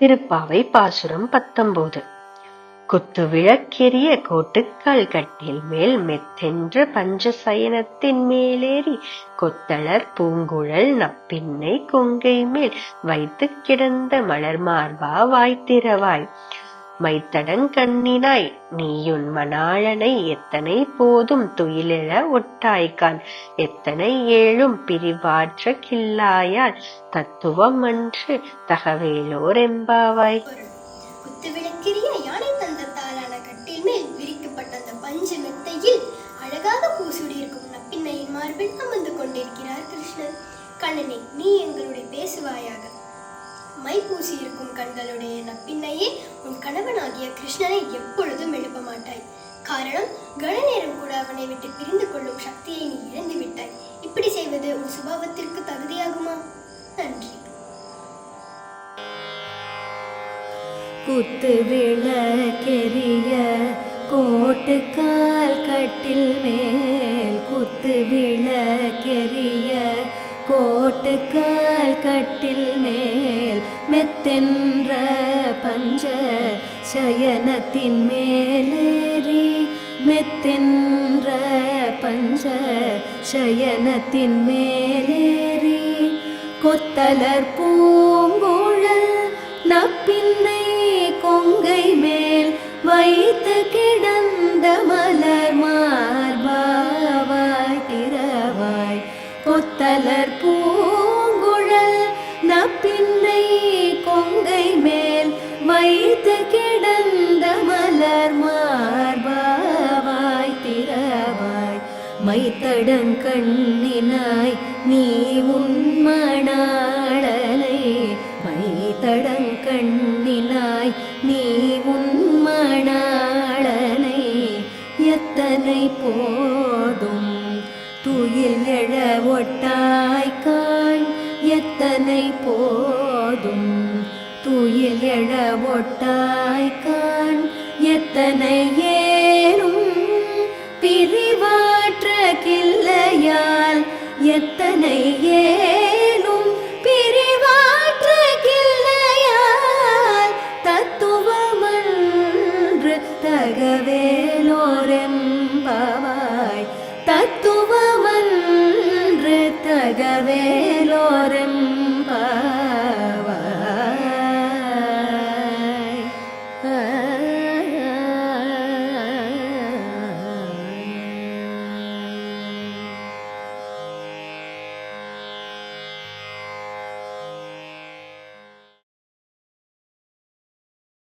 திருப்பாவை பாசுரம் பத்தொன்பது. குத்து விளக்கெரிய கோட்டுக்கால் கட்டில் மேல் மெத்தென்ற பஞ்சசயனத்தின் மேலேறி கொத்தளர் பூங்குழல் நப்பின்னை கொங்கை மேல் வைத்து கிடந்த மலர் மார்பா வாய்த்திரவாய். மைத்தடங் கண்ணினாய். நீயுன் மணாளனை எத்தனை போதும் துயிலிழ ஒட்டாய்கான். எத்தனை ஏழும் பிரிவாற்ற கில்லாயால் தத்துவம் அன்று தகவேலோர் எம்பாவாய் பொருள் யானை தந்தத்தாலான கட்டில் மேல் விரிக்கப்பட்ட அந்த பஞ்சு மெத்தையில் அழகாக பூசூடியிருக்கும் நப்பின்னையின் மார்பில் அமர்ந்து கொண்டிருக்கிறார் கிருஷ்ணன். கண்ணனே நீ எங்களுடைய பேசுவாயாக. மை பூசியிருக்கும் கண்களுடைய நப்பின் நீயே உன் கணவனாகிய கிருஷ்ணனை எப்பொழுதும் எழுப்ப மாட்டாய். காரணம் கன நேரம் கூட அவனை விட்டு பிரிந்து கொள்ளும் சக்தியை நீ இழந்து விட்டாய். இப்படி செய்வது உன் சுபாவத்திற்கு தகுதியாகுமா? நன்றி. குத்து விளக்கெரிய கோட்டுக்கால் கட்டில் மேல் குத்து விளக்கெரிய கோட்டுக்கால் கட்டில் மேல் மெத்தென்ற பஞ்ச சயனத்தின் மேலேறி மெத்தென்ற பஞ்ச சயனத்தின் மேலேறி கொத்தலர் பூங்குழல் நப்பின்னை கொங்கை மேல் வைத்து கிடந்த மலர் மார்பாவாய் திரவாய் கொத்தலர் பூங்குழல் நப்பின்னை கொங்கை மேல் வைத்து கிடந்த மலர் மார்பாவாய் திரவாய் மைத்தடங் கண்ணினாய் நீ உன்மணாளனை மைத்தடம் கண்ணினாய் நீ உன்மணாளனை எத்தனை போதும் துயில் எழ ஒட்டாய்க்காய் எத்தனை யாதும் துயில் எழ ஒட்டாய்கான் எத்தனை ஏனும் பிரிவாற்ற கிள்ளையால் எத்தனை ஏனும் பிரிவாற்ற கிள்ளையால் தத்துவமன்று தகவேலோரெம்பவாய் தத்துவமன்று தகவே